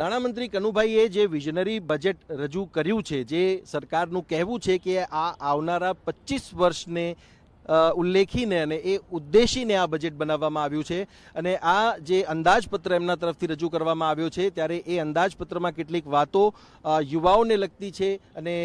નાણામંત્રી કનુભાઈએ જે visionary budget રજૂ કર્યું છે, જે સરકારનું કહેવું છે કે આ આવનારા પચીસ વર્ષને ઉલ્લેખીને અને એ ઉદ્દેશીને આ બજેટ બનાવવામાં આવ્યું છે. અને આ જે અંદાજપત્ર એમના તરફથી રજૂ કરવામાં આવ્યો છે, ત્યારે એ અંદાજપત્રમાં કેટલીક વાતો યુવાઓને લગતી છે અને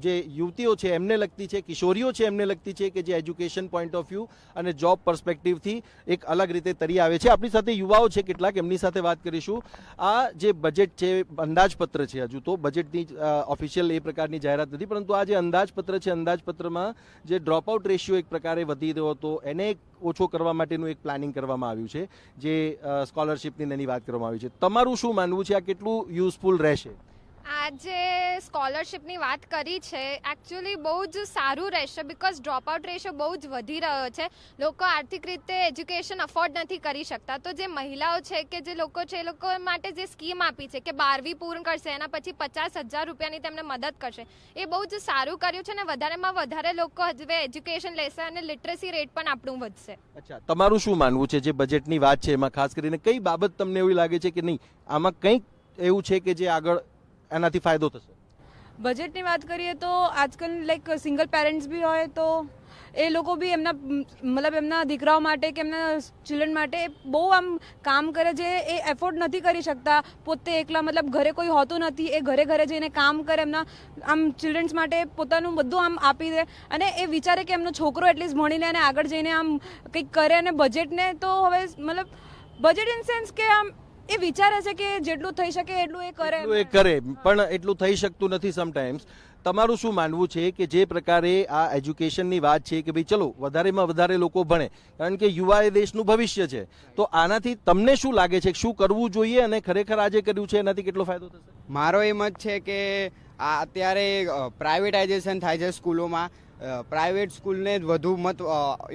જે યુવતીઓ છે એમને લગતી છે, કિશોરીઓ છે એમને લગતી છે કે જે એજ્યુકેશન પોઈન્ટ ઓફ વ્યૂ અને જોબ પર્સપેક્ટિવથી એક અલગ રીતે તરી આવે છે. આપણી સાથે યુવાઓ છે કેટલાક, એમની સાથે વાત કરીશું. આ જે બજેટ છે, અંદાજપત્ર છે હજુ તો. બજેટની ઓફિશિયલ એ પ્રકારની જાહેરાત નથી, પરંતુ આ જે અંદાજપત્ર છે, અંદાજપત્રમાં જે ડ્રોપ આઉટ રેશિયો એક પ્રકારે વધી રહ્યો હતો. એને ઓછો કરવા માટેનું એક પ્લાનિંગ કરવામાં આવ્યું છે, જે સ્કોલરશિપની એની વાત કરવામાં આવી છે. તમારું શું માનવું છે? આ કેટલું યુઝફુલ રહેશે? આજે સ્કોલરશિપની વાત કરી છે. એકચ્યુઅલી બહુ જ સારું રહેશે બિકોઝ ડ્રોપઆઉટ રેશો બહુ જ વધી રહ્યો છે. લોકો આર્થિક રીતે એજ્યુકેશન અફોર્ડ નથી કરી શકતા. તો જે મહિલાઓ છે કે જે લોકો છે એ લોકો માટે જે સ્કીમ આપી છે કે બારવી પૂર્ણ કરશે, એના પછી પચાસ હજાર રૂપિયાની તેમને મદદ કરશે, એ બહુ જ સારું કર્યું છે ને વધારેમાં વધારે લોકો હવે એજ્યુકેશન લેશે અને લિટરસી રેટ પણ આપણું વધશે. અચ્છા, તમારું શું માનવું છે જે બજેટની વાત છે? એમાં ખાસ કરીને કઈ બાબત તમને એવી લાગે છે કે નહીં? આમાં કંઈક એવું છે કે જે આગળ એનાથી ફાયદો થશે. બજેટની વાત કરીએ તો આજકાલ લાઈક સિંગલ પેરેન્ટ્સ બી હોય તો એ લોકો બી એમના, મતલબ એમના દીકરાઓ માટે કે એમના ચિલ્ડ્રન માટે બહુ આમ કામ કરે છે, એ એફોર્ડ નથી કરી શકતા. પોતે એકલા, મતલબ ઘરે કોઈ હોતું નથી, એ ઘરે ઘરે જઈને કામ કરે, એમના આમ ચિલ્ડ્રન્સ માટે પોતાનું બધું આમ આપી દે. અને એ વિચારે કે એમનો છોકરો એટલીસ્ટ ભણીને અને આગળ જઈને આમ કંઈક કરે અને બજેટને તો હવે, મતલબ, બજેટ ઇન સેન્સ કે આમ એ વિચારે છે કે જેટલું થઈ શકે એટલું એ કરે એટલું એ કરે પણ એટલું થઈ શકતું નથી સમટાઈમ્સ તમારું શું માનવું છે કે જે પ્રકારે આ એજ્યુકેશનની વાત છે કે ભાઈ ચલો વધારેમાં વધારે લોકો ભણે કારણ કે યુવા એ દેશનું ભવિષ્ય છે. તો આનાથી તમને શું લાગે છે શું કરવું જોઈએ અને ખરેખર આજે કર્યું છે એનાથી કેટલો ફાયદો થશે? મારો એ મત છે કે આ અત્યારે પ્રાઇવેટાઇઝેશન થાય છે સ્કૂલોમાં. પ્રાઇવેટ સ્કૂલને વધુ મત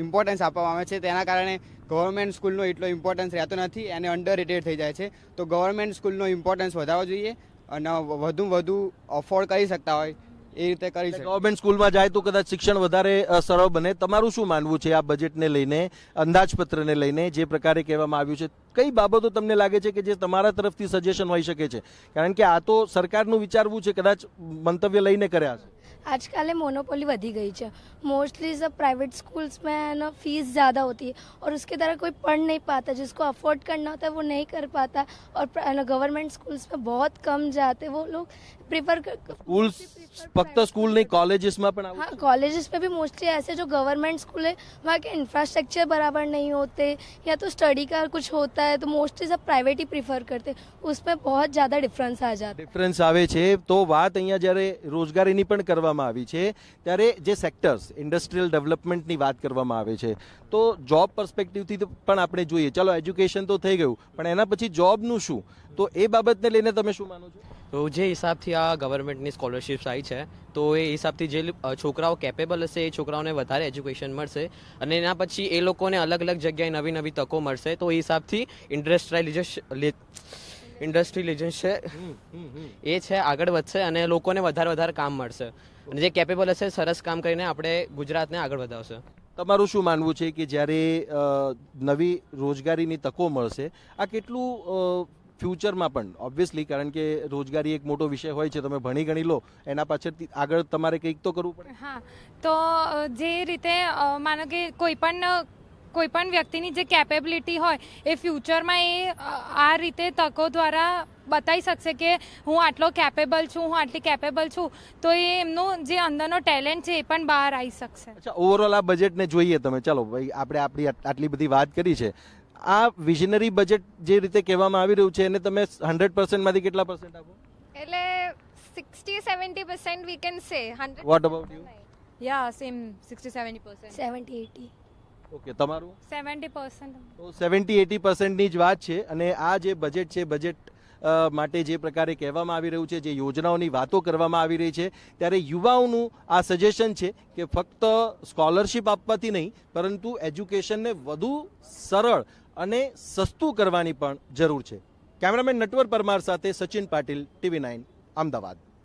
ઇમ્પોર્ટન્સ આપવામાં આવે છે. તેના કારણે ગવર્મેન્ટ સ્કૂલનો એટલો ઇમ્પોર્ટન્સ રહેતો નથી અને અંડર રેટેડ થઈ જાય છે. તો ગવર્મેન્ટ સ્કૂલનો ઇમ્પોર્ટન્સ વધારવો જોઈએ અને વધુ વધુ અફોર્ડ કરી શકતા હોય. એ રીતે કરી શકે. ગવર્મેન્ટ સ્કૂલમાં જાય તો કદાચ શિક્ષણ વધારે સરળ બને. તમારું શું માનવું છે આ બજેટને લઈને અંદાજપત્રને લઈને જે પ્રકારે કહેવામાં આવ્યું છે? કઈ બાબતો તમને લાગે છે કે જે તમારા તરફથી સજેશન હોઈ શકે છે? કારણ કે આ તો સરકારનું વિચારવું છે કદાચ મંતવ્ય લઈને કર્યા છે. आजकल ये मोनोपोली वधी गई है मोस्टली सब प्राइवेट स्कूल्स में है ना फीस ज़्यादा होती है और उसकी तरह कोई पढ़ नहीं पाता जिसको अफोर्ड करना होता है वो नहीं कर पाता और गवर्नमेंट स्कूल्स में बहुत कम जाते वो लोग प्रिफर સ્કૂલ ફક્ત સ્કૂલ નહીં કોલેજીસમાં પણ આવું हाँ છે? कॉलेजेस में भी मोस्टली ऐसे जो गवर्नमेंट स्कूल है वहाँ के इंफ्रास्ट्रक्चर बराबर नहीं होते या तो स्टडी का कुछ होता है तो मोस्टली सब प्राइवेट ही प्रिफर करते उसमें बहुत ज़्यादा डिफरेंस आ जाता है ડિફરન્સ આવે છે તો વાત અહીંયા જ્યારે રોજગારીની પણ કરવામાં આવી છે ત્યારે જે સેક્ટર્સ ઇન્ડસ્ટ્રીયલ ડેવલપમેન્ટની વાત કરવામાં આવે છે તો જોબ પર્સપેક્ટિવથી પણ આપણે જોઈએ. ચાલો એજ્યુકેશન તો થઈ ગયું પણ એના પછી જોબનું શું? તો એ બાબતને લઈને તમે શું માનો છો? તો જે હિસાબથી આ ગવર્મેન્ટની સ્કોલરશિપ્સ આવી છે તો એ હિસાબથી જે છોકરાઓ કેપેબલ હશે એ છોકરાઓને વધારે એજ્યુકેશન મળશે અને એના પછી એ લોકોને અલગ અલગ જગ્યાએ નવી નવી તકો મળશે. તો એ હિસાબથી ઇન્ડસ્ટ્રીયલાઇઝેશન છે એ છે આગળ વધશે અને લોકોને વધારે વધારે કામ મળશે. અને જે કેપેબલ હશે સરસ કામ કરીને આપણે ગુજરાતને આગળ વધાવશે. તમારું શું માનવું છે કે જ્યારે નવી રોજગારીની તકો મળશે આ કેટલું ફ્યુચરમાં પણ? ઓબ્વિયસલી કારણ કે રોજગારી એક મોટો વિષય હોય છે તમે ભણી ગણી લો એના પાછળથી આગળ તમારે કંઈક તો કરવું પડે. હા તો જે રીતે માનો કે કોઈ પણ કોઈ પણ વ્યક્તિની જે કેપેબિલિટી હોય એ ફ્યુચરમાં એ આ રીતે તકો દ્વારા બતાવી શકશે કે હું આટલો કેપેબલ છું હું આટલી કેપેબલ છું તો એ એમનું જે અંદરનો ટેલેન્ટ છે એ પણ બહાર આવી શકશે. અચ્છા ઓવરઓલ આ બજેટને જોઈએ તમે. ચલો ભાઈ આપણે આપણી આટલી બધી વાત કરી છે. આ વિઝનરી બજેટ જે રીતે કહેવામાં આવી રહ્યું છે એને તમે હંડ્રેડ પર્સન્ટમાંથી કેટલા પર્સન્ટ આપો? એટલે sixty seventy percent we can say hundred what about you yeah same sixty seventy percent seventy eighty okay તમારું? સેવન્ટી પર્સન્ટ તો સેવન્ટી એટી પર્સન્ટની જ વાત છે. અને આ જે બજેટ છે બજેટ માટે જે પ્રકારે કહેવામાં આવી રહ્યું છે, જે યોજનાઓની વાતો કરવામાં આવી રહી છે, ત્યારે યુવાઓનું આ સજેશન છે કે ફક્ત સ્કોલરશિપ આપવાથી નહીં, પરંતુ એજ્યુકેશનને વધુ સરળ અને સસ્તું કરવાની પણ જરૂર છે. કેમેરામેન નટવર પરમાર સાથે સચિન પાટીલ, ટીવી નાઇન, અમદાવાદ.